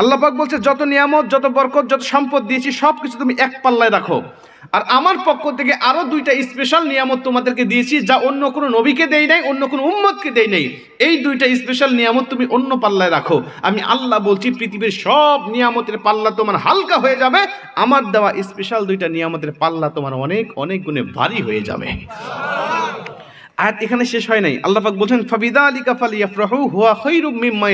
আল্লাহ পাক বলছে, যত নিয়ামত, যত বরকত, যত সম্পদ দিয়েছি সব কিছু তুমি এক পাল্লায় রাখো। আর আমার পক্ষ থেকে আরও দুইটা স্পেশাল নিয়ামত তোমাদেরকে দিয়েছি, যা অন্য কোনো নবীকে দেই নাই, অন্য কোনো উম্মতকে দেই নাই। এই দুইটা স্পেশাল নিয়ামত তুমি অন্য পাল্লায় রাখো। আমি আল্লাহ বলছি, পৃথিবীর সব নিয়ামতের পাল্লা তোমার হালকা হয়ে যাবে। আমার দেওয়া স্পেশাল দুইটা নিয়ামতের পাল্লা তোমার অনেক অনেক গুণে ভারী হয়ে যাবে। আয়াত এখানে শেষ হয় নাই। আল্লাহ পাক বলছেন ফাবিদা আলী কাফাল ইয়াফরাহু হুয়া খৈরুম মিম্মা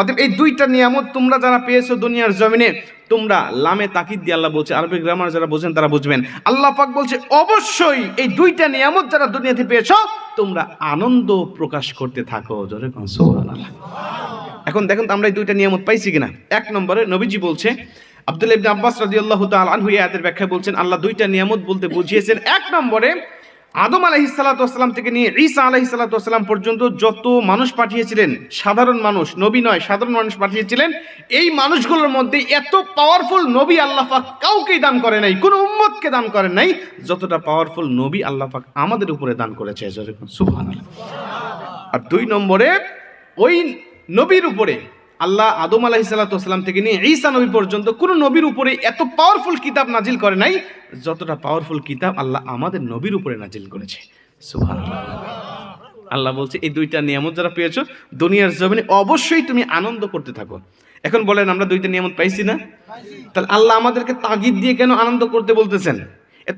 অতএব এই দুইটা নিয়ামত তোমরা যারা পেয়েছ দুনিয়ার জমিনে, তোমরা লামে তাকিদ দিয়ে আল্লাহ বলছে, আরবি গ্রামার যারা বোঝেন তারা বুঝবেন। আল্লাহ পাক বলছে, অবশ্যই এই দুইটা নিয়ামত যারা দুনিয়াতে পেয়েছ, তোমরা আনন্দ প্রকাশ করতে থাকো। জোরে এখন দেখুন আমরা এই দুইটা নিয়ামত পাইছি কিনা। এক নম্বরে নবীজি বলছে আব্দুল ইবনে আব্বাস রাদিয়াল্লাহু তাআলা আনহু আয়াতের ব্যাখ্যা বলছেন, আল্লাহ দুইটা নিয়ামত বলতে বুঝিয়েছেন। এক নম্বরে আদম আলাইহিসসালাম থেকে নিয়ে ঈসা আলাইহিসসালাম পর্যন্ত যত মানুষ পাঠিয়েছিলেন, সাধারণ মানুষ, নবী নয়, সাধারণ মানুষ পাঠিয়েছিলেন, এই মানুষগুলোর মধ্যে এত পাওয়ারফুল নবী আল্লাহ পাক কাউকেই দান করে নাই, কোনো উম্মতকে দান করেন নাই, যতটা পাওয়ারফুল নবী আল্লাহ পাক আমাদের উপরে দান করেছে, সুবহানাল্লাহ। আর দুই নম্বরে, ওই নবীর উপরে আল্লাহ আদম আলাহি সাল্লাম থেকে নিয়ে ঈসা নবী পর্যন্ত কোনো নবীর উপরে এত পাওয়ারফুল কিতাব নাজিল করে নাই, যতটা পাওয়ারফুল কিতাব আল্লাহ আমাদের নবীর উপরে নাজিল করেছে। আল্লাহ বলছে, এই দুইটা নিয়ামত যারা পেয়েছ, দুনিয়ার জমিনে অবশ্যই তুমি আনন্দ করতে থাকো। এখন বলেন, আমরা দুইটা নিয়ামত পাইছি না? তাহলে আল্লাহ আমাদেরকে তাগিদ দিয়ে কেন আনন্দ করতে বলতেছেন?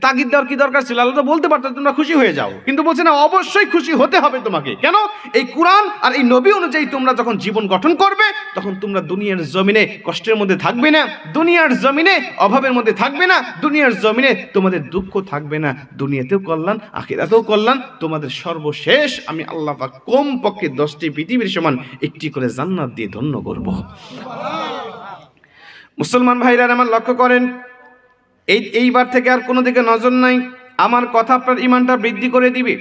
তাগিদ দেওয়ার কি দরকার ছিল? আল্লাহ তো বলতে পারতো, তোমরা খুশি হয়ে যাও। কিন্তু বলছে, না, অবশ্যই খুশি হতে হবে তোমাকে। কেন? এই কোরআন আর এই নবী অনুযায়ী তোমরা যখন জীবন গঠন করবে, তখন তোমরা দুনিয়ার জমিনে কষ্টের মধ্যে থাকবে না, দুনিয়ার জমিনে অভাবের মধ্যে থাকবে না, দুনিয়ার জমিনে তোমাদের দুঃখ থাকবে না, দুনিয়াতেও কল্যাণ, আখিরাতেও কল্যাণ। তোমাদের সর্বশেষ আমি আল্লাহ পাক কম পক্ষে দশটি পৃথিবীর সমান একটি করে জান্নাত দিয়ে ধন্য করব। মুসলমান ভাইরা আমার লক্ষ্য করেন এই এইবার থেকে আর কোনো দিকে নজর নাই। আমার কথা আপনার ইমানটা বৃদ্ধি করে দিবে।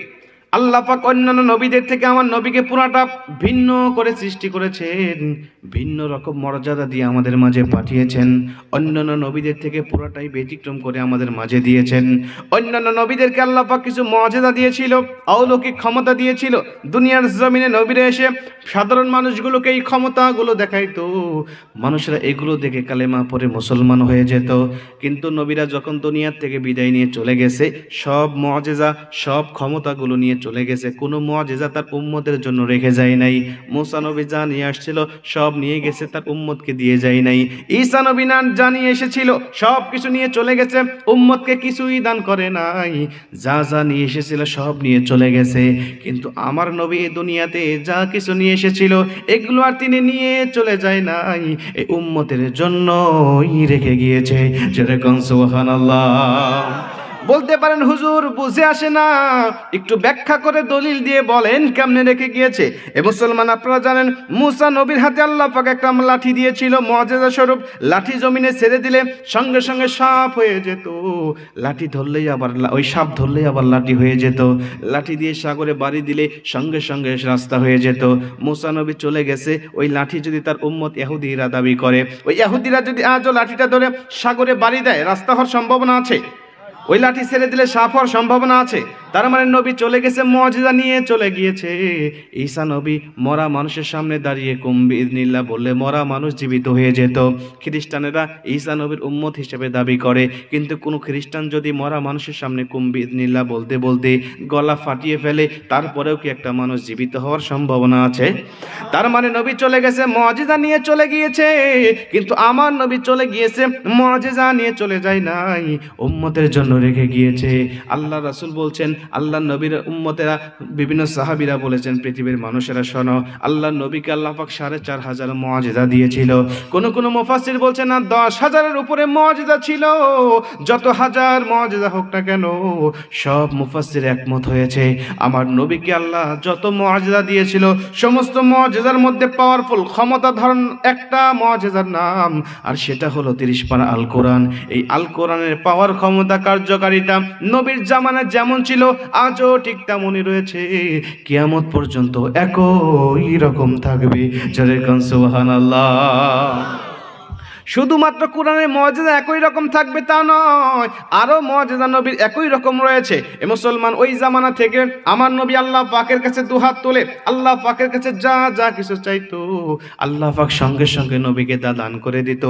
আল্লাহ পাক অন্যান্য নবীদের থেকে আমার নবীকে পুরাটা ভিন্ন করে সৃষ্টি করেছেন, ভিন্ন রকম মর্যাদা দিয়ে আমাদের মাঝে পাঠিয়েছেন, অন্যান্য নবীদের থেকে পুরাটাই ব্যতিক্রম করে আমাদের মাঝে দিয়েছেন। অন্যান্য নবীদেরকে আল্লাহ পাক কিছু মর্যাদা দিয়েছিল, অলৌকিক ক্ষমতা দিয়েছিল। দুনিয়ার জমিনে নবীরা এসে সাধারণ মানুষগুলোকে এই ক্ষমতাগুলো দেখাইতো। মানুষরা এগুলো দেখে কালেমা পরে মুসলমান হয়ে যেত। কিন্তু নবীরা যখন দুনিয়ার থেকে বিদায় নিয়ে চলে গেছে, সব মজেজা সব ক্ষমতাগুলো নিয়ে চলে গেছে। কোনো মজেজা তার উম্মতের জন্য রেখে যায় নাই। মুসা নবী যা নিয়ে আসছিল, সব নিয়ে গেছে, তার উম্মতকে দিয়ে যায় নাই। ঈসা নবী না যা নিয়ে এসেছিল, সব কিছু নিয়ে চলে গেছে, উম্মতকে কিছুই দান করে নাই। যা যা নিয়ে এসেছিল, সব নিয়ে চলে গেছে। কিন্তু আমার নবী এই দুনিয়াতে যা কিছু নিয়ে এসেছিল, এগুলো আর তিনি নিয়ে চলে যায় নাই। এই উম্মতের জন্যই রেখে গিয়েছে, যেরকম সুবহানাল্লাহ। বলতে পারেন, হুজুর বুঝে আসে না। একটু ব্যাখ্যা করে দলিল দিয়ে বলেন কেমনে রেখে গিয়েছে। এ মুসলমান, আপনারা জানেন, মুসা নবীর হাতে আল্লাহ পাক একটা লাঠি দিয়েছিল মজেজা স্বরূপ। লাঠি জমিনে ছেড়ে দিলে সঙ্গে সঙ্গে সাপ হয়ে যেত। লাঠি ধরলেই আবার ওই সাপ ধরলেই আবার লাঠি হয়ে যেত। লাঠি দিয়ে সাগরে বাড়ি দিলে সঙ্গে সঙ্গে রাস্তা হয়ে যেত। মুসা নবী চলে গেছে, ওই লাঠি যদি তার উম্মত ইহুদিরা দাবি করে, ওই ইহুদিরা যদি আজও লাঠিটা ধরে সাগরে বাড়ি দেয়, রাস্তা হওয়ার সম্ভাবনা আছে। ওই লাঠি ছেড়ে দিলে সাফ হওয়ার সম্ভাবনা আছে। তার মানে নবী চলে গেছে, মজদা নিয়ে চলে গিয়েছে। ঈসা নবী মরা মানুষের সামনে দাঁড়িয়ে কুম্বি ইদনিল্লা বললে, মরা মানুষ জীবিত হয়ে যেত। খ্রিস্টানেরা ঈসা নবীর উম্মত হিসেবে দাবি করে, কিন্তু কোনো খ্রিস্টান যদি মরা মানুষের সামনে কুম্বি ইদনিল্লা বলতে বলতে গলা ফাটিয়ে ফেলে, তারপরেও কি একটা মানুষ জীবিত হওয়ার সম্ভাবনা আছে? তার মানে নবী চলে গেছে মজেজা নিয়ে চলে গিয়েছে। কিন্তু আমার নবী চলে গিয়েছে মজেজা নিয়ে চলে যায় নাই, উম্মতের জন্য রেখে গিয়েছে। আল্লাহ রাসূল বলছেন আল্লাহ নবীর উম্মতেরা, বিভিন্ন সাহাবিরা বলেছেন, পৃথিবীর মানুষেরা শোনো, আল্লাহ নবীকে আল্লাহ পাক সাড়ে চার হাজার মজেদা দিয়েছিল। কোন কোনো মুফাসসির বলছেন না দশ হাজারের উপরে মজেদা ছিল। যত হাজার মজেদা হোক না কেন, সব মুফাসসির একমত হয়েছে। আমার নবীকে আল্লাহ যত মজেদা দিয়েছিল, সমস্ত মজেদার মধ্যে পাওয়ারফুল ক্ষমতা ধরন একটা মজেদার নাম, আর সেটা হলো তিরিশ পারা আল কোরআন। এই আল কোরআনের পাওয়ার ক্ষমতা, কার্যকারিতা নবীর জামানা যেমন ছিল আজও ঠিক তেমনই রয়েছে। কিয়ামত পর্যন্ত একই রকম থাকবে। জরে কান সুবহানাল্লাহ। শুধুমাত্র কোরআনের মর্যাদা একই রকম থাকবে তা নয় আরও মর্যাদা নবীর একই রকম রয়েছে। এ মুসলমান ওই জামানা থেকে আমার নবী আল্লাহ পাকের কাছে দুহাত তোলে, আল্লাহ পাকের কাছে যা যা কিছু চাইতো, আল্লাহ পাক সঙ্গে সঙ্গে নবীকে তা দান করে দিত।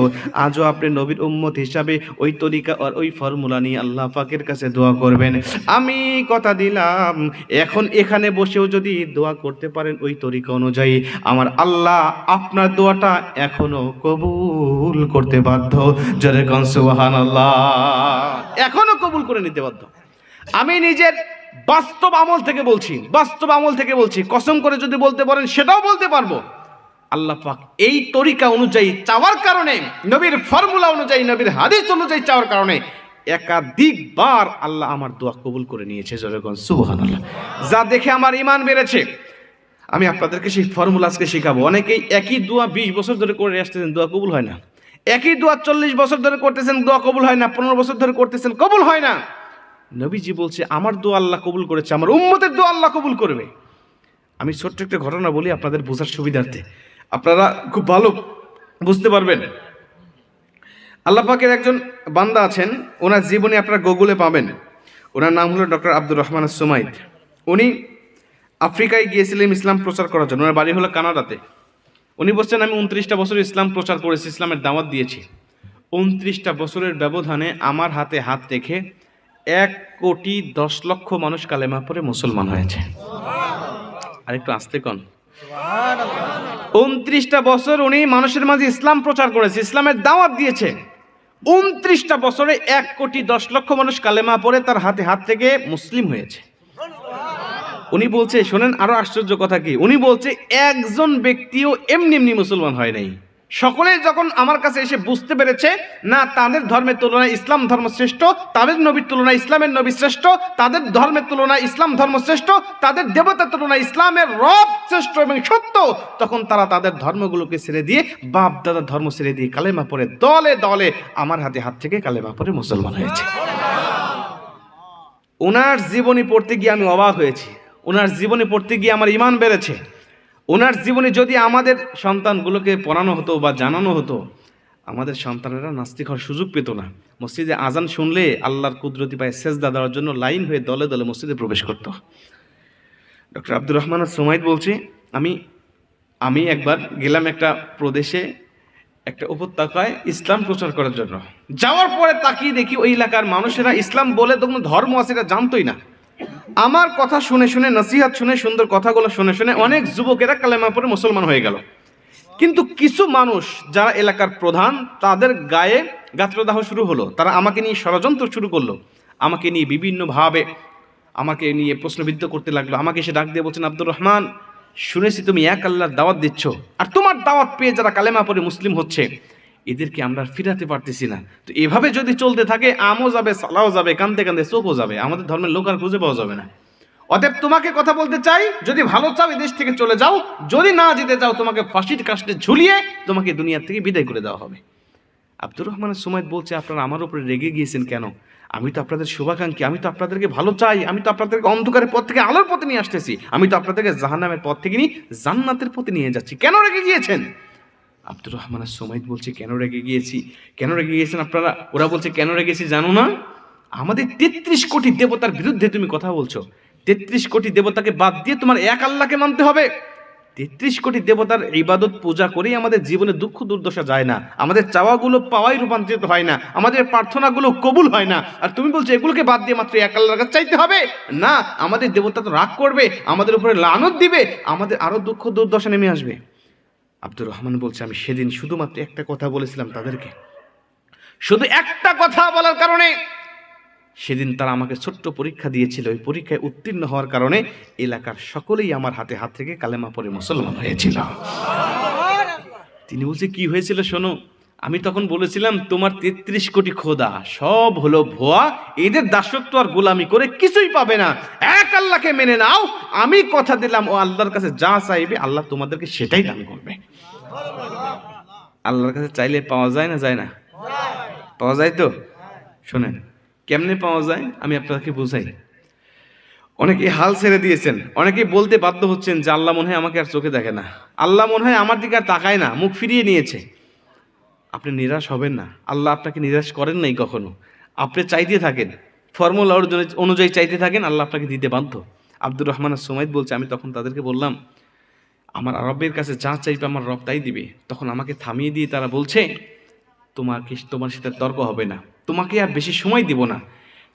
আজও আপনি নবীর উম্মত হিসাবে ওই তরিকা আর ওই ফর্মুলা নিয়ে আল্লাহ পাকের কাছে দোয়া করবেন। আমি কথা দিলাম, এখন এখানে বসেও যদি দোয়া করতে পারেন ওই তরিকা অনুযায়ী, আমার আল্লাহ আপনার দোয়াটা এখনও কবুল করতে বাধ্য। জরে আল্লাহ এখনও কবুল করে নিতে বাধ্য। আমি নিজের বাস্তব আমল থেকে বলছি, বাস্তব আমল থেকে বলছি। কসম করে যদি বলতে পারেন, সেটাও বলতে পারব। আল্লাহ পাক এই তরিকা অনুযায়ী চাওয়ার কারণে, নবীর ফর্মুলা অনুযায়ী, নবীর হাদিস অনুযায়ী চাওয়ার কারণে একাধিকবার আল্লাহ আমার দোয়া কবুল করে নিয়েছে জয়গণ সুবহানাল্লাহ। যা দেখে আমার ইমান বেড়েছে। আমি আপনাদেরকে সেই ফর্মুলা আজকে শেখাবো। অনেকেই একই দোয়া বিশ বছর ধরে করে আসতেছেন, দোয়া কবুল হয় না। একই দোয়া চল্লিশ বছর ধরে করতেছেন, দোয়া কবুল হয় না, পনেরো বছর ধরে করতেছেন, কবুল হয় না। নবীজি বলছে, আমার দোয়া আল্লাহ কবুল করেছে, আমার উম্মতের দোয়া আল্লাহ কবুল করবে। আমি ছোট্ট একটা ঘটনা বলি আপনাদের বোঝার সুবিধার্থে। আপনারা খুব ভালো বুঝতে পারবেন। আল্লাহ পাকের একজন বান্দা আছেন, ওনার জীবনে আপনারা গুগলে পাবেন। ওনার নাম হলো ডক্টর আব্দুর রহমান সুমাইদ। উনি আফ্রিকায় গিয়েছিলেন ইসলাম প্রচার করার জন্য। ওনার বাড়ি হলো কানাডাতে। উনি বলছেন, আমি উনত্রিশটা বছর ইসলাম প্রচার করেছি, ইসলামের দাওয়াত দিয়েছি। উনত্রিশটা বছরের ব্যবধানে আমার হাতে হাত রেখে এক কোটি দশ লক্ষ মানুষ কালেমা পরে মুসলমান হয়েছে। আর একটু আসতে কন। উনত্রিশটা বছর উনি মানুষের মাঝে ইসলাম প্রচার করেছে, ইসলামের দাওয়াত দিয়েছে। উনত্রিশটা বছরে এক কোটি দশ লক্ষ মানুষ কালেমা পরে তার হাতে হাত থেকে মুসলিম হয়েছে। উনি বলছে, শোনেন, আরও আশ্চর্য কথা কি? উনি বলছে, একজন ব্যক্তিও এমনি এমনি মুসলমান হয় নাই। সকলে যখন আমার কাছে এসে বুঝতে পেরেছে, না, তাদের ধর্মের তুলনায় ইসলাম ধর্ম শ্রেষ্ঠ, তাদের নবীর তুলনায় ইসলামের নবী শ্রেষ্ঠ, তাদের ধর্মের তুলনায় ইসলাম ধর্ম শ্রেষ্ঠ, তাদের দেবতার তুলনায় ইসলামের রব শ্রেষ্ঠ এবং সত্য, তখন তারা তাদের ধর্মগুলোকে ছেড়ে দিয়ে বাপ দাদার ধর্ম ছেড়ে দিয়ে কালেমা পরে দলে দলে আমার হাতে হাত থেকে কালেমা পরে মুসলমান হয়েছে। ওনার জীবনী পড়তে গিয়ে আমি অবাক হয়েছি। ওনার জীবনে পড়তে গিয়ে আমার ইমান বেড়েছে। ওনার জীবনে যদি আমাদের সন্তানগুলোকে পড়ানো হতো বা জানানো হতো, আমাদের সন্তানেরা নাস্তিক হওয়ার সুযোগ পেত না। মসজিদে আজান শুনলে আল্লাহর কুদরতি পায়ে সেজদা দেওয়ার জন্য লাইন হয়ে দলে দলে মসজিদে প্রবেশ করত। ডক্টর আব্দুর রহমান সোমাইদ বলছি, আমি আমি একবার গেলাম একটা প্রদেশে একটা উপত্যকায় ইসলাম প্রচার করার জন্য। যাওয়ার পরে তাকিয়ে দেখি ওই এলাকার মানুষেরা ইসলাম বলে তো কোনো ধর্ম আছে, এটা জানতোই না। আমার কথা শুনে শুনে, নসিহাত শুনে, সুন্দর কথাগুলো শুনে শুনে অনেক যুবকেরা কালেমা পরে মুসলমান হয়ে গেল। কিন্তু কিছু মানুষ যারা এলাকার প্রধান, তাদের গায়ে গাত্রদাহ শুরু হলো। তারা আমাকে নিয়ে ষড়যন্ত্র শুরু করল। আমাকে নিয়ে বিভিন্নভাবে আমাকে নিয়ে প্রশ্নবিদ্ধ করতে লাগল। আমাকে এসে ডাক দিয়ে বলছেন, আব্দুর রহমান, শুনেছি তুমি এক আল্লাহর দাওয়াত দিচ্ছ। আর তোমার দাওয়াত পেয়ে যারা কালেমা পরে মুসলিম হচ্ছে এদেরকে আমরা ফিরাতে পারতেছি না। তো এভাবে যদি চলতে থাকে, আমও যাবে, সালাও যাবে, কান্দতে কান্দে চোখও যাবে, আমাদের ধর্মের লোক আর খুঁজে পাওয়া যাবে না। অতএব তোমাকে কথা বলতে চাই, যদি ভালো চাও দেশ থেকে চলে যাও, যদি না যেতে চাও তোমাকে ফাঁসির কাস্টে ঝুলিয়ে তোমাকে দুনিয়ার থেকে বিদায় করে দেওয়া হবে। আব্দুর রহমানের সময় বলছে, আপনারা আমার উপরে রেগে গিয়েছেন কেন? আমি তো আপনাদের শুভাকাঙ্ক্ষী, আমি তো আপনাদেরকে ভালো চাই, আমি তো আপনাদেরকে অন্ধকারের পথ থেকে আলোর পথে নিয়ে আসতেছি, আমি তো আপনাদেরকে জাহান্নামের পথ থেকে নিয়ে জান্নাতের পথে নিয়ে যাচ্ছি। কেন রেগে গিয়েছেন? আব্দুর রহমানের সোমাইদ বলছে, কেন রেগে গিয়েছি? কেন রেগে গিয়েছেন আপনারা? ওরা বলছে, কেন রেগেছি জানো না? আমাদের তেত্রিশ কোটি দেবতার বিরুদ্ধে তুমি কথা বলছো। তেত্রিশ কোটি দেবতাকে বাদ দিয়ে তোমার এক আল্লাহকে মানতে হবে। তেত্রিশ কোটি দেবতার ইবাদত, পূজা করেই আমাদের জীবনে দুঃখ, দুর্দশা যায় না। আমাদের চাওয়াগুলো পাওয়াই রূপান্তরিত হয় না। আমাদের প্রার্থনাগুলো কবুল হয় না। আর তুমি বলছো, এগুলোকে বাদ দিয়ে মাত্র এক আল্লাহর কাছে চাইতে হবে? না, আমাদের দেবতা তো রাগ করবে, আমাদের উপরে লানত দিবে, আমাদের আরও দুঃখ, দুর্দশা নেমে আসবে। আব্দুর রহমান বলছে আমি সেদিন শুধুমাত্র একটা কথা বলেছিলাম তাদেরকে। শুধু একটা কথা বলার কারণে সেদিন তারা আমাকে ছোট্ট পরীক্ষা দিয়েছিল। ওই পরীক্ষায় উত্তীর্ণ হওয়ার কারণে এলাকার সকলেই আমার হাতে হাত থেকে কালেমা পরে মুসলমান হয়েছিল। তিনি বলছে কি হয়েছিল শোনো? আমি তখন বলেছিলাম, তোমার তেত্রিশ কোটি খোদা, সব হলো ভুয়া, এদের দাসত্ব আর গোলামি করে কিছুই পাবে না। এক আল্লাহকে মেনে নাও, আমি কথা দিলাম, ও আল্লাহর কাছে যা চাইবে, আল্লাহ তোমাদেরকে সেটাই দান করবে। আল্লাহর কাছে চাইলে পাওয়া যায় না যায় না? পাওয়া যায় তো? শোনেন, কেমনে পাওয়া যায় আমি আপনাকে বুঝাই। অনেকে হাল ছেড়ে দিয়েছেন অনেকে বলতে বাধ্য হচ্ছেন যে আল্লাহ মনে হয় আমাকে আর চোখে দেখে না। আল্লাহ মনে হয় আমার দিকে আর তাকায় না, মুখ ফিরিয়ে নিয়েছে। আপনি নিরাশ হবেন না। আল্লাহ আপনাকে নিরাশ করেন নাই কখনো। আপনি চাইতে থাকেন। ফর্মুলা অনুযায়ী চাইতে থাকেন, আল্লাহ আপনাকে দিতে বাধ্য। আব্দুর রহমান সোমাইদ বলছে, আমি তখন তাদেরকে বললাম, আমার রবের কাছে যা চাইবে আমার রব তাই দিবে। তখন আমাকে থামিয়ে দিয়ে তারা বলছে, তোমার কি, তোমার সাথে তর্ক হবে না। তোমাকে আর বেশি সময় দিব না।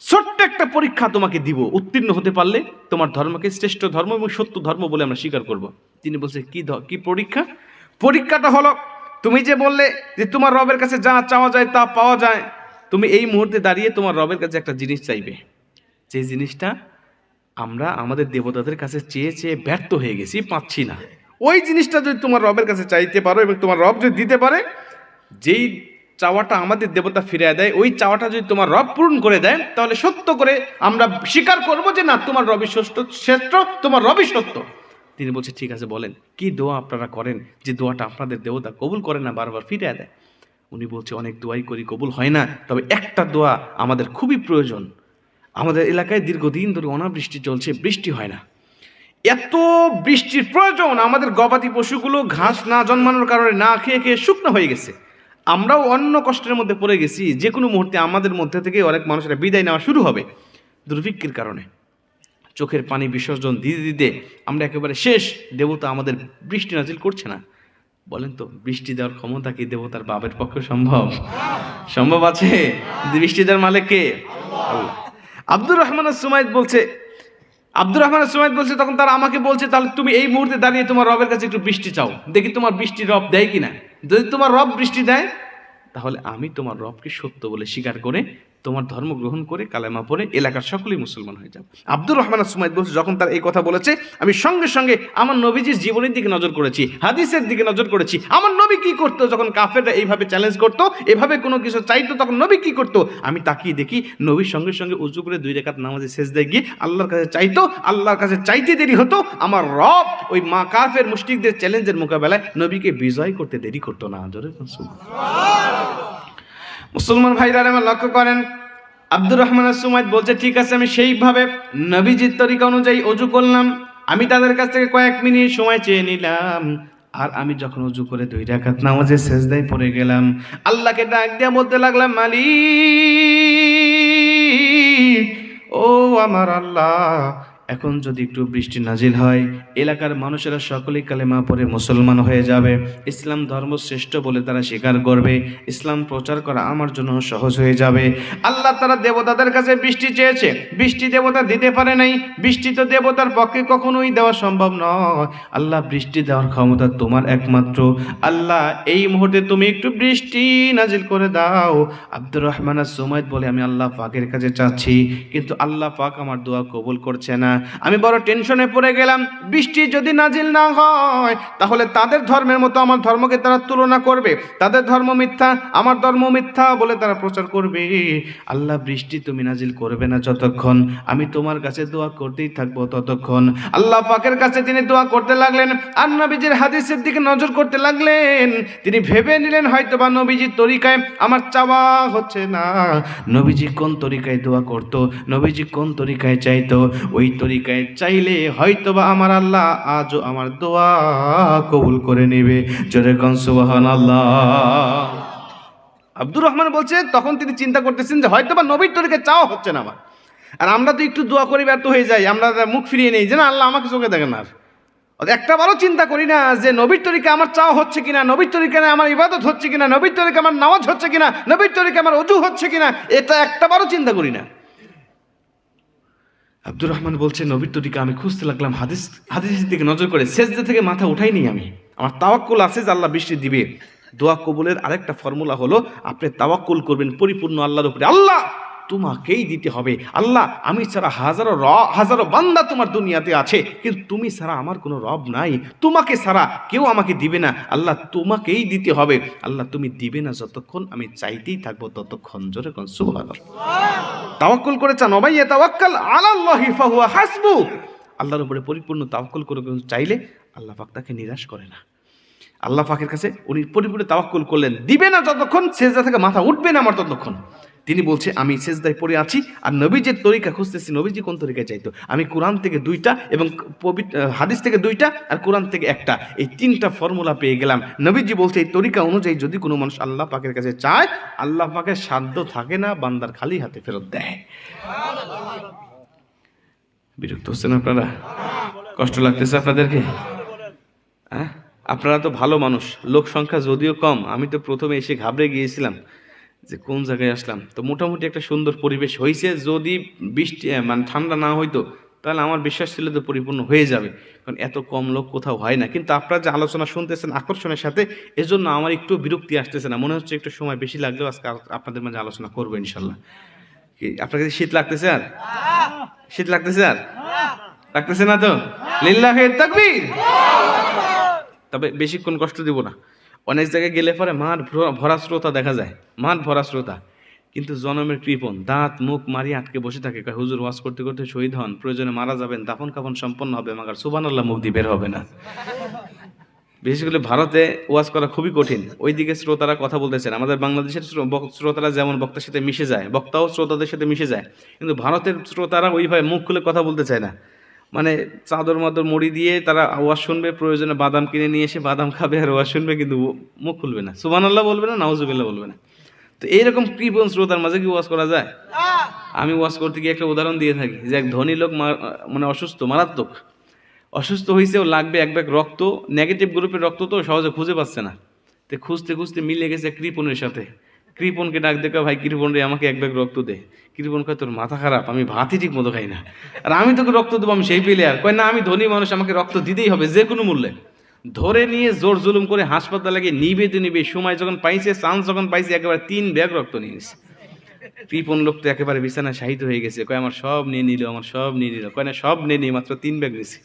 ছোট্ট একটা পরীক্ষা তোমাকে দিব। উত্তীর্ণ হতে পারলে তোমার ধর্মকে শ্রেষ্ঠ ধর্ম এবং সত্য ধর্ম বলে আমরা স্বীকার করব। তিনি বলছে, কি কি পরীক্ষা? পরীক্ষাটা হলো তুমি যে বললে যে তোমার রবের কাছে যা চাওয়া যায় তা পাওয়া যায়, তুমি এই মুহূর্তে দাঁড়িয়ে তোমার রবের কাছে একটা জিনিস চাইবে। যে জিনিসটা আমরা আমাদের দেবতাদের কাছে চেয়ে চেয়ে ব্যর্থ হয়ে গেছি, পাচ্ছি না। ওই জিনিসটা যদি তোমার রবের কাছে চাইতে পারো এবং তোমার রব যদি দিতে পারে, যেই চাওয়াটা আমাদের দেবতা ফিরিয়ে দেয়, ওই চাওয়াটা যদি তোমার রব পূরণ করে দেয় তাহলে সত্য করে আমরা স্বীকার করব যে না, তোমার রবি শ্রেষ্ঠ শ্রেষ্ঠ, তোমার রবি সত্য। তিনি বলছে, ঠিক আছে, বলেন। কি দোয়া আপনারা করেন যে দোয়াটা আপনাদের দেবতা কবুল করে না, বারবার ফিরিয়ে দেয়? উনি বলছে, অনেক দোয়াই করি, কবুল হয় না। তবে একটা দোয়া আমাদের খুবই প্রয়োজন। আমাদের এলাকায় দীর্ঘদিন ধরে অনাবৃষ্টি চলছে, বৃষ্টি হয় না। এত বৃষ্টির প্রয়োজন, আমাদের গবাদি পশুগুলো ঘাস না জন্মানোর কারণে না খেয়ে খেয়ে শুকনো হয়ে গেছে। আমরাও অন্য কষ্টের মধ্যে পড়ে গেছি। যে কোনো মুহূর্তে আমাদের মধ্যে থেকে অনেক মানুষেরা বিদায় নেওয়া শুরু হবে দুর্ভিক্ষের কারণে। চোখের পানি বিসর্জন দিতে দিতে আমরা একেবারে শেষ দেবতা আমাদের বৃষ্টি নাজিল করছে না। বলেন তো, বৃষ্টি দেওয়ার ক্ষমতা কি দেবতার বাবের পক্ষে সম্ভব? সম্ভব আছে? বৃষ্টি দেওয়ার মালিক কে? আব্দুর রহমান সুমাইদ বলছে, আব্দুর রহমান সুমাইদ বলছে, তখন তারা আমাকে বলছে, তাহলে তুমি এই মুহূর্তে দাঁড়িয়ে তোমার রবের কাছে একটু বৃষ্টি চাও। দেখি তোমার বৃষ্টি রব দেয় কিনা? যদি তোমার রব বৃষ্টি দেয়, তাহলে আমি তোমার রবকে সত্য বলে স্বীকার করে তোমার ধর্ম গ্রহণ করে কালেমা পড়ে এলাকার সকলেই মুসলমান হয়ে যাব। আব্দুর রহমান সুমাইদ বলছে যখন তার এই কথা বলেছে, আমি সঙ্গে সঙ্গে আমার নবীজির জীবনের দিকে নজর করেছি, হাদিসের দিকে নজর করেছি। আমার নবী কি করতো যখন কাফেররা এইভাবে চ্যালেঞ্জ করতো, এভাবে কোনো কিছু চাইতো, তখন নবী কি করতো? আমি তাকিয়ে দেখি নবীর সঙ্গে সঙ্গে উজু করে দুই রেখাত নামাজে শেষ দেয় গিয়ে আল্লাহর কাছে চাইতো, আল্লাহর কাছে চাইতে দেরি হতো। আমার রব ওই মা কাফের মুশরিকদের চ্যালেঞ্জের মোকাবেলায় নবীকে বিজয় করতে দেরি করতো না। জোরে। মুসলমান ভাইরা আমার লক্ষ্য করেন, আব্দুর রহমান সুমাইদ বলছে, ঠিক আছে, আমি সেইভাবে নবীজির তরিকা অনুযায়ী অজু করলাম। আমি তাদের কাছ থেকে কয়েক মিনিট সময় চেয়ে নিলাম। আর আমি যখন উজু করে দুই রাকাত নামাজে সেজদায় পড়ে গেলাম, আল্লাহকে ডাক দিয়ে বলতে লাগলাম, মালিক, ও আমার আল্লাহ এখন যদি একটু বৃষ্টি নাজিল হয়, এলাকার মানুষেরা সকলেই কালেমা পরে মুসলমান হয়ে যাবে। ইসলাম ধর্ম শ্রেষ্ঠ বলে তারা স্বীকার করবে। ইসলাম প্রচার করা আমার জন্য সহজ হয়ে যাবে। আল্লাহ তারা দেবতাদের কাছে বৃষ্টি চেয়েছে। বৃষ্টি দেবতা দিতে পারে নাই। বৃষ্টি তো দেবতার পক্ষে কখনোই দেওয়া সম্ভব নয়। আল্লাহ বৃষ্টি দেওয়ার ক্ষমতা তোমার একমাত্র। আল্লাহ, এই মুহূর্তে তুমি একটু বৃষ্টি নাজিল করে দাও। আব্দুর রহমান সুমাইদ বলে, আমি আল্লাহ পাকের কাছে চাচ্ছি, কিন্তু আল্লাহ পাক আমার দোয়া কবুল করছে না। আমি বড় টেনশনে পড়ে গেলাম, বৃষ্টি যদি নাজিল না হয়, তাহলে তাদের ধর্মের মতো আমার ধর্মকে তারা তুলনা করবে। তাদের ধর্ম মিথ্যা, আমার ধর্ম মিথ্যা বলে তারা প্রচার করবে। আল্লাহ, বৃষ্টি তুমি নাজিল করবে না যতক্ষণ আমি তোমার কাছে দোয়া করতেই থাকব ততক্ষণ। আল্লাহ পাকের কাছে তিনি দোয়া করতে লাগলেন, আর নবীজির হাদিসের দিকে নজর করতে লাগলেন। তিনি ভেবে নিলেন হয়তো বা নবীজির তরিকায় আমার চাওয়া হচ্ছে না। নবীজি কোন তরিকায় দোয়া করত? নবীজি কোন তরিকায় চাইতো? ওই তরিকায় চাইলে হয়তো বা আমার আল্লাহ আজও আমার দোয়া কবুল করে নেবে। জোরে কন সুবাহান আল্লাহ আব্দুর রহমান বলছে, তখন তিনি চিন্তা করতেছেন যে হয়তো বা নবীর তরিকায় চাওয়া হচ্ছে না আমার। আর আমরা তো একটু দোয়া করি, ব্যর্থ হয়ে যাই, আমরা মুখ ফিরিয়ে নেই। যে না, আল্লাহ আমাকে চোখে দেখেন আর। একটা বারও চিন্তা করি না যে নবীর তরিকা আমার চাওয়া হচ্ছে কিনা, নবীর তরিকা আমার ইবাদত হচ্ছে কিনা, নবীর তরিকা আমার নামাজ হচ্ছে কিনা, নবীর তরিকা আমার অজু হচ্ছে কিনা, এটা একটা বারও চিন্তা করি না। আব্দুর রহমান বলছে, নবীর তরিকা আমি খুঁজতে লাগলাম, হাদিস, হাদিসের দিকে নজর করে সেজদা থেকে মাথা উঠাইনি আমি। আমার তাওয়াক্কুল আছে, যে আল্লাহ বৃষ্টি দিবে। দোয়া কবুলের আরেকটা ফর্মুলা হলো, আপনি তাওয়াক্কুল করবেন, পরিপূর্ণ আল্লাহর উপরে। আল্লাহ তোমাকেই দিতে হবে। আল্লাহ, আমি ছাড়া হাজারো র, হাজারো বান্দা তোমার দুনিয়াতে আছে, কিন্তু তুমি ছাড়া আমার কোনো রব নাই। তোমাকে ছাড়া কেউ আমাকে দিবে না। আল্লাহ, তোমাকেই দিতে হবে। আল্লাহ, তুমি দিবে না যতক্ষণ, আমি চাইতেই থাকব ততক্ষণ। জোরে কোন তাওয়াক্কুল করে চান অবাইয়া তাওয়াক্কাল আলাল্লাহি ফাহুয়া হাসবু। আল্লাহর উপরে পরিপূর্ণ তাওয়াক্কুল করে চাইলে আল্লাহ পাক তাকে নিরাশ করে না। আল্লাহ পাকের কাছে উনি পরিপূর্ণ তাওয়াক্কুল করলেন। দিবে না যতক্ষণ, সেজদা থেকে মাথা উঠবে না আমার ততক্ষণ। তিনি বলছে, আমি সেজদায় পড়ে আছি আর নবীজের তরিকা খুঁজতেছি। নবীজি কোন তরিকায় চাইতো? আমি কোরআন থেকে দুইটা এবং পবিত্র হাদিস থেকে দুইটা আর কোরআন থেকে একটা। এই তিনটা ফর্মুলা পেয়ে গেলাম। নবীজি বলছে, এই তরিকা অনুযায়ী যদি কোনো মানুষ আল্লাহ পাকের কাছে চায়, আল্লাহ পাকের সাধ্য থাকে না, বান্দার খালি হাতে ফেরত দেয়। বিরক্ত হচ্ছেন আপনারা? কষ্ট লাগতেছে আপনাদেরকে? হ্যাঁ আপনারা তো ভালো মানুষ। লোক সংখ্যা যদিও কম। আমি তো প্রথমে এসে ঘাবড়ে গিয়েছিলাম। যে কোন জায়গায় আসলাম? তো মোটামুটি একটা সুন্দর পরিবেশ হয়েছে যদি বৃষ্টি মানে ঠান্ডা না হইতো, তাহলে আমার বিশ্বাস ছিল যে পরিপূর্ণ হয়ে যাবে। কারণ এত কম লোক কোথাও হয় না। কিন্তু আপনারা যে আলোচনা শুনতেছেন আকর্ষণের সাথে, এজন্য আমার একটু বিরক্তি আসতেছে না। মনে হচ্ছে একটু সময় বেশি লাগলেও আজকে আপনাদের মাঝে আলোচনা করব ইনশাল্লাহ। কি, আপনার কাছে শীত লাগতেছে আর? শীত লাগতেছে আর? লাগতেছে না তো? তাকবীর! তবে বেশিক্ষণ কষ্ট দিব না। অনেক জায়গায় গেলে পরে মাঠ ভরা- শ্রোতা দেখা যায় মাঠ ভরা শ্রোতা কিন্তু জনমের কৃপণ দাঁত মুখ মারি আটকে বসে থাকে কয়, হুজুর ওয়াজ করতে করতে শহীদ হন প্রয়োজনে মারা যাবেন দাফন কাফন সম্পন্ন হবে মাগার সুবান আল্লাহ মুখ দিয়ে বের হবে না। বিশেষ করে ভারতে ওয়াজ করা খুবই কঠিন। ওই ওইদিকে শ্রোতারা কথা বলতেছেন আমাদের বাংলাদেশের শ্রোতারা যেমন বক্তার সাথে মিশে যায় বক্তাও শ্রোতাদের সাথে মিশে যায় কিন্তু ভারতের শ্রোতারা ওইভাবে মুখ খুলে কথা বলতে চায় না। মানে চাদর মাদর মুড়ি দিয়ে তারা ওয়াজ শুনবে, প্রয়োজনে বাদাম কিনে নিয়ে এসে বাদাম খাবে আর ওয়াজ শুনবে, কিন্তু মুখ খুলবে না। সুবান আল্লাহ বলবে না, নাউজুবিল্লাহ বলবে না। তো এইরকম কৃপণ শ্রোতার মাঝে কি ওয়াজ করা যায়? আমি ওয়াজ করতে গিয়ে একটা উদাহরণ দিয়ে থাকি, যে এক ধনী লোক মানে অসুস্থ, মারাত্মক। অসুস্থ হয়েছে ও লাগবে এক ব্যাগ রক্ত নেগেটিভ গ্রুপের রক্ত তো সহজে খুঁজে পাচ্ছে না। তো খুঁজতে খুঁজতে মিলে গেছে কৃপনের সাথে। কৃপনকে ডাক দেখা ভাই, কৃপন রে, আমাকে এক ব্যাগ রক্ত দে। কৃপন কয়, তোর মাথা খারাপ, আমি ভাতই ঠিক মতো খাই না। আর আমি তোকে রক্ত দেবো, আমি সেই পেলে আর কয়, না, আমি ধনী মানুষ, আমাকে রক্ত দিতেই হবে, যে কোনো মূল্যে। ধরে নিয়ে জোর জুলুম করে হাসপাতালে গিয়ে নিবে তো নিবে, সময় যখন পাইছে, চান্স যখন পাইছে, একেবারে তিন ব্যাগ রক্ত নিয়ে নিছে। কৃপন লোক তো একেবারে বিছানা শাহিত হয়ে গেছে। কয়, আমার সব নিয়ে নিল, আমার সব নিয়ে নিল। কয়, না, সব নিয়ে নিয়ে মাত্র তিন ব্যাগ নিছে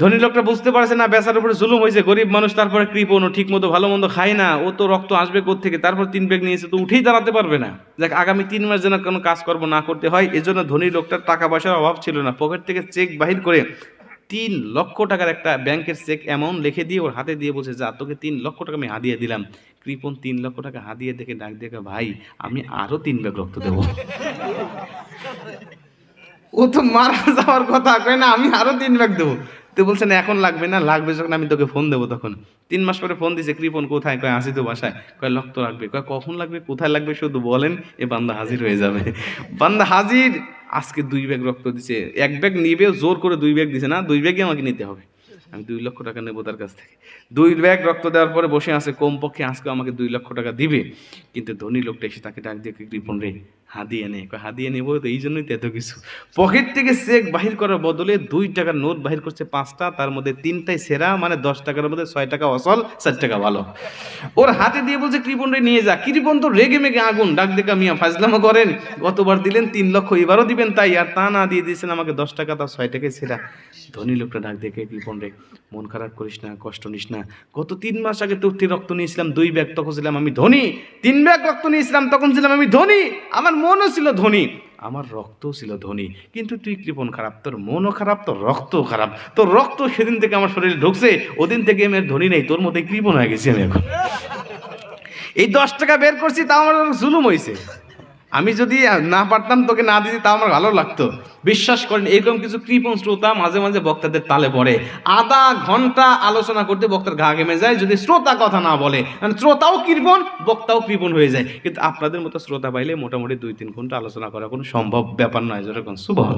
ধনী লোকটা বুঝতে পারছে না, বেচার উপরে জুলুম হয়েছে গরিব মানুষ, তারপরে কৃপণ ঠিক মতো ভালো মন্দ খায় না, ও তো রক্ত আসবে থেকে তারপর তিন ব্যাগ নিয়েছে, তো উঠেই দাঁড়াতে পারবে না। দেখ আগামী তিন মাস যেন কোনো কাজ কর্ম না করতে হয়, এজন্য ধনী লোকটার টাকা পয়সার অভাব ছিল না। পকেট থেকে চেক বাহির করে তিন লক্ষ টাকার একটা ব্যাংকের চেক অ্যামাউন্ট লিখে দিয়ে ওর হাতে দিয়ে বলছে, যা, তোকে তিন লক্ষ টাকা আমি হাদিয়ে দিলাম। কৃপন তিন লক্ষ টাকা হাদিয়ে দেখে ডাক দেখে, ভাই, আমি আরও তিন ব্যাগ রক্ত দেবো। ও তো মারা যাওয়ার কথা, কয় না, আমি আরও তিন ব্যাগ দেবো। তো বলছে, না, এখন লাগবে না, লাগবে যখন আমি তোকে ফোন দেবো তখন। তিন মাস পরে ফোন দিছে, কৃপন, কোথায়? কয় আসি তো বাসায়। কয় রক্ত লাগবে কয়, কখন লাগবে? কোথায় লাগবে শুধু বলেন, এ বান্দা হাজির হয়ে যাবে। বান্দা হাজির, আজকে দুই ব্যাগ রক্ত দিছে। এক ব্যাগ নিবে জোর করে দুই ব্যাগ দিছে না, দুই ব্যাগই আমাকে নিতে হবে। আমি দুই লক্ষ টাকা নেব তার কাছ থেকে। দুই ব্যাগ রক্ত দেওয়ার পরে বসে আছে, কমপক্ষে আজকে আমাকে দুই লক্ষ টাকা দিবে। কিন্তু ধনী লোকটা এসে তাকে ডাক দিয়ে, কৃপন রে হাদিয়ে নে কয়, হাদিয়ে নেব তো এই জন্যই তো এত কিছু। পকেট থেকে চেক বাহির করার বদলে দুই টাকার নোট বাহির করছে পাঁচটা, তার মধ্যে তিনটাই সেরা মানে দশ টাকার মধ্যে ছয় টাকা অসল চার টাকা ভালো। ওর হাতে দিয়ে বলছে, কৃপন রে, নিয়ে যা। কৃপন তো রেগে মেগে আগুন, ডাক দেখা মিয়া ফাজলামো করেন। গতবার দিলেন তিন লক্ষ, এবারও দিবেন তাই, আর তা না দিয়ে দিয়েছেন আমাকে দশ টাকা তার ছয় টাকায় সেরা। ধনী লোকটা ডাক দেখে, কৃপন রে, মন খারাপ করিস না, কষ্ট নিস না। গত তিন মাস আগে তোর রক্ত নিয়েছিলাম, দুই ব্যাগ তখন ছিলাম আমি ধনী। তিন ব্যাগ রক্ত নিয়েছিলাম, তখন ছিলাম আমি ধনী। আমার মনও ছিল ধনী, আমার রক্তও ছিল ধনী। কিন্তু তুই কৃপন খারাপ, তোর মনও খারাপ, তোর রক্তও খারাপ। তোর রক্ত সেদিন থেকে আমার শরীরে ঢুকছে, ওদিন থেকে আমি ধনী নেই, তোর মধ্যে কৃপন হয়ে গেছি আমি এখন। এই দশ টাকা বের করছি তা আমার জুলুম হয়েছে আমি যদি না পারতাম, তোকে না দিতে, তাও আমার ভালো লাগতো। বিশ্বাস করেন, এরকম কিছু কৃপণ শ্রোতা মাঝে মাঝে বক্তাদের তালে পড়ে। আধা ঘণ্টা আলোচনা করতে বক্তার ঘা ঘেমে যায়, যদি শ্রোতা কথা না বলে। মানে শ্রোতাও কৃপণ, বক্তাও কৃপণ হয়ে যায়। কিন্তু আপনাদের মতো শ্রোতা পাইলে মোটামুটি দুই তিন ঘণ্টা আলোচনা করা কোনো সম্ভব ব্যাপার নয়, যেরকম সুবাহ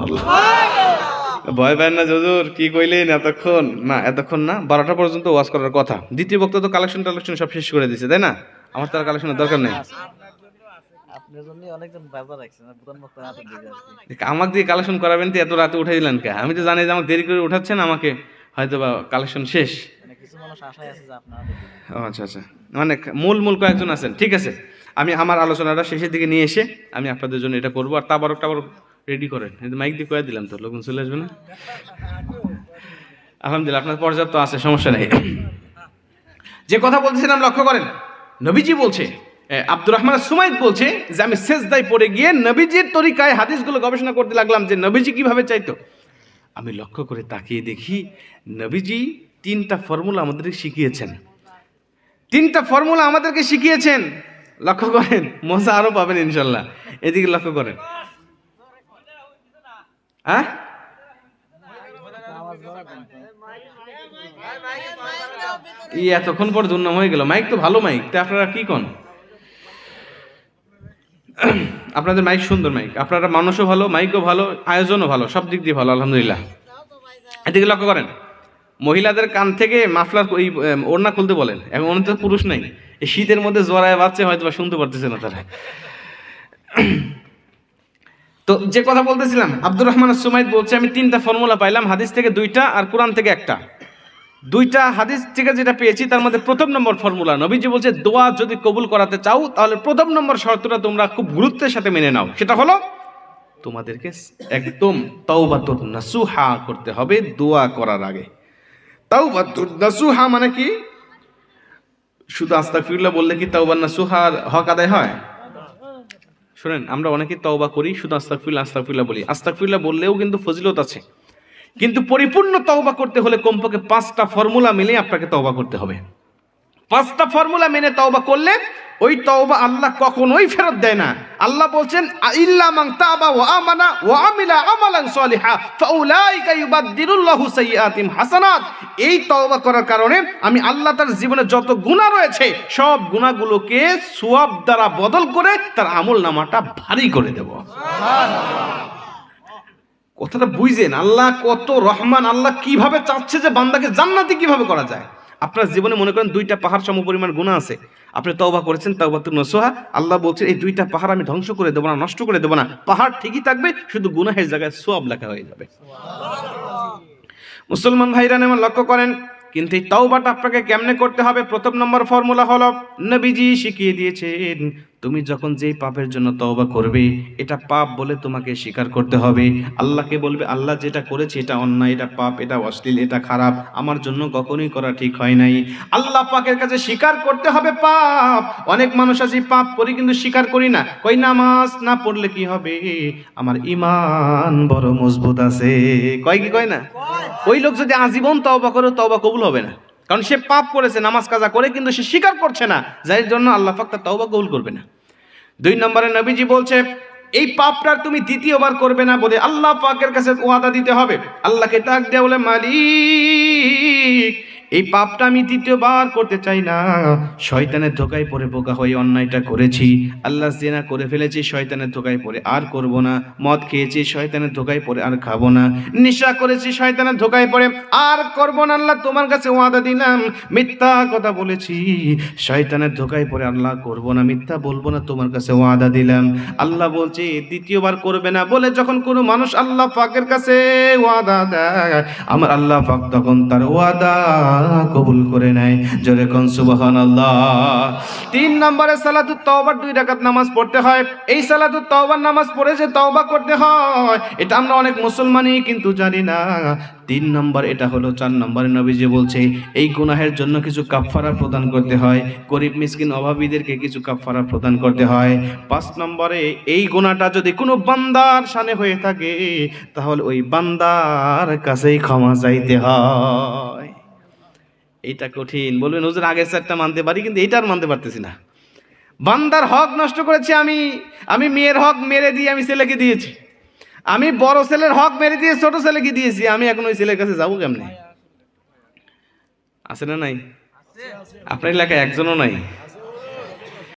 ভয় পায় না জজুর কি কইলেন এতক্ষণ? না এতক্ষণ না, বারোটা পর্যন্ত ওয়াজ করার কথা। দ্বিতীয় বক্তা তো কালেকশন টালেকশন সব শেষ করে দিছে, তাই না? আমার তার কালেকশনের দরকার নেই। আমাকে দিয়ে কালেকশন করাবেন তো এত রাতে উঠে দিলেন কে? আমি তো জানি যে আমাকে দেরি করে উঠাচ্ছেন আমাকে হয়তো বা কালেকশন শেষ। মানে কিছু আশায় আছে আপনার ও আচ্ছা আচ্ছা। মানে মূল মূল কয়েকজন আছেন। ঠিক আছে আমি আমার আলোচনাটা শেষের দিকে নিয়ে এসে আমি আপনাদের জন্য এটা করব। আর তাবারক টাবার রেডি করেন। এই মাইক দিয়ে কয়ে দিলাম তো লোকজন চলে আসবে না? আলহামদুলিল্লাহ আপনার পর্যাপ্ত আছে সমস্যা নেই। যে কথা বলতেছিলাম লক্ষ্য করেন নবীজি বলছে আব্দুর রহমান সুমাইদ বলছে যে, আমি শেষদায় পড়ে গিয়ে নবীজির তরিকায় হাদিসগুলো গবেষণা করতে লাগলাম যে, নবীজি কীভাবে চাইতো। আমি লক্ষ্য করে তাকিয়ে দেখি, নবীজি তিনটা ফর্মুলা আমাদেরকে শিখিয়েছেন। তিনটা ফর্মুলা আমাদেরকে শিখিয়েছেন। লক্ষ্য করেন, মজা আরও পাবেন ইনশাল্লাহ। এদিকে লক্ষ্য করেন। হ্যাঁ? এতক্ষণ পর দুর্নাম হয়ে গেল। মাইক তো ভালো মাইক, তা আপনারা কি কন? আপনাদের মাইক সুন্দর মাইক আপনারা মানুষও ভালো মাইকও ভালো, আয়োজনও ভালো, সব দিক দিয়ে ভালো, আলহামদুলিল্লাহ। এদিকে লক্ষ্য করেন, মহিলাদের কান থেকে মাফলার ওই ওড়না খুলতে বলেন এখন অনেক পুরুষ নাই। এই শীতের মধ্যে জোরায় বাচ্চা হয়তো বা শুনতে পারতেছে না তারা তো যে কথা বলতেছিলাম, আব্দুর রহমান সুমাইদ বলছে, আমি তিনটা ফর্মুলা পাইলাম, হাদিস থেকে দুইটা আর কোরআন থেকে একটা। দুইটা হাদিস থেকে যেটা পেয়েছি, তার মধ্যে প্রথম নম্বর ফর্মুলা। নবীজি বলছে, দোয়া যদি কবুল করাতে চাও, তাহলে প্রথম নম্বর শর্তটা তোমরা খুব গুরুত্বের সাথে মেনে নাও। সেটা হলো, তোমাদেরকে একদম তাওবাতুন নাসুহা করতে হবে দোয়া করার আগে। তাওবাতুন নাসুহা মানে কি? শুধু আস্তাগফিরুল্লাহ বললে কি তাওবার নাসুহার হক আদায় হয়? শুনেন, আমরা অনেকে তওবা করি, শুধু আস্তাগফিরুল্লাহ আস্তাগফিরুল্লাহ বলি। আস্তাগফিরুল্লাহ বললেও কিন্তু ফজিলত আছে। কিন্তু পরিপূর্ণ তওবা করতে হলে কমপক্ষে পাঁচটা ফর্মুলা মিলে আপনাকে তওবা করতে হবে। পাঁচটা ফর্মুলা মেনে তওবা করলে ওই তওবা আল্লাহ কখনোই ফেরত দেয় না। আল্লাহ বলছেন ইল্লা মান তাবা ওয়া আমানা ওয়া আমিলা আমালান সলিহা, ফাউলাইকা ইউবাদদিলুল্লাহু সাইয়্যাতিম হাসানাত। এই তওবা করার কারণে আমি আল্লাহ তার জীবনে যত গুনাহ রয়েছে, সব গুনাহগুলোকে সওয়াব দ্বারা বদল করে তার আমল নামাটা ভারী করে দেব। কথাটা বুঝছেন আল্লাহ কত রহমান, আল্লাহ কীভাবে চাচ্ছে যে বান্দাকে জান্নাতি কীভাবে করা যায়? আপনার জীবনে মনে করেন দুইটা পাহাড় সম পরিমাণ গুণা আছে। আপনি তওবা করেছেন, তওবা তো নসোহা, আল্লাহ বলছেন, এই দুইটা পাহাড় আমি ধ্বংস করে দেবো না, নষ্ট করে দেবো না। পাহাড় ঠিকই থাকবে, শুধু গুনাহের জায়গায় সোয়াব লেখা হয়ে যাবে। মুসলমান ভাইরা আমার লক্ষ্য করেন, কিন্তু এই তওবাটা আপনাকে কেমনে করতে হবে? প্রথম নম্বর ফর্মুলা হলো, নবীজি শিখিয়ে দিয়েছেন তুমি যখন যেই পাপের জন্য তওবা করবে এটা পাপ বলে তোমাকে স্বীকার করতে হবে। আল্লাহকে বলবে আল্লাহ যেটা করেছে এটা অন্যায় এটা পাপ এটা অশ্লীল এটা খারাপ আমার জন্য কখনোই করা ঠিক হয় নাই। আল্লাহ পাকের কাছে স্বীকার করতে হবে পাপ। অনেক মানুষ আছে পাপ করি কিন্তু স্বীকার করি না। কই নামাজ না পড়লে কি হবে? আমার ইমান বড় মজবুত আছে। কয় কি কয় না? ওই লোক যদি আজীবন তওবা করে তওবা কবুল হবে না। কারণ সে পাপ করেছে, নামাজ কাজা করে, কিন্তু সে স্বীকার করছে না। যার জন্য আল্লাহ পাক তার তওবা কবুল করবে না। দুই নম্বরে নবীজি বলছে এই পাপটা তুমি দ্বিতীয়বার করবে না বলে আল্লাহ পাকের কাছে ওয়াদা দিতে হবে। আল্লাহকে ডাক দেয়া বলে মালিক, এই পাপটা আমি দ্বিতীয়বার করতে চাই না। শয়তানের ধোকায় পড়ে বোকা হয়ে অন্যায়টা করেছি। আল্লাহ জেনা করে ফেলেছি, শয়তানের ধোকায় পড়ে আর করব না। মদ খেয়েছি, শয়তানের ধোকায় পড়ে আর খাব না। নেশা করেছি, শয়তানের ধোকায় পড়ে আর করব না। আল্লাহ তোমার কাছে ওয়াদা দিলাম, মিথ্যা কথা বলেছি। শয়তানের ধোকায় পড়ে আল্লাহ করব না, মিথ্যা বলব না, তোমার কাছে ওয়াদা দিলাম। আল্লাহ বলছে দ্বিতীয়বার করবে না বলে যখন কোনো মানুষ আল্লাহ পাকের কাছে ওয়াদা দেয়, আমার আল্লাহ পাক তখন তার ওয়াদা কবুল করে নেয়। জোরে কোন সুবহানাল্লাহ। তিন নম্বরে সালাদু তওবার দুই ডাকাত নামাজ পড়তে হয়। এই সালাদু তওবার নামাজ পড়ে যে তওবা করতে হয়, এটা আমরা অনেক মুসলমানই কিন্তু জানি না। তিন নম্বর, এটা হলো চার নম্বরে। নবীজি বলছে, এই গুনাহের জন্য কিছু কাফফারা প্রদান করতে হয়। গরিব, মিসকিন, অভাবীদেরকে কিছু কাফফারা প্রদান করতে হয়। পাঁচ নম্বরে, এই গুনাহটা যদি কোনো বান্দার সানে হয়ে থাকে, তাহলে ওই বান্দার কাছেই ক্ষমা চাইতে হয়। এটা কঠিন। বলবেন, হুজুর, আগের চারটা মানতে পারি, কিন্তু এইটা আর মানতে পারতেছি না। বান্দার হক নষ্ট করেছি আমি। আমি মেয়ের হক মেরে দিয়ে আমি ছেলেকে দিয়েছি। আমি বড় ছেলের হক মেরে দিয়ে ছোট ছেলেকে দিয়েছি, আমি এখন ওই ছেলের কাছে যাব কেমনে? আছে না নাই? আপনার এলাকায় একজনও নাই?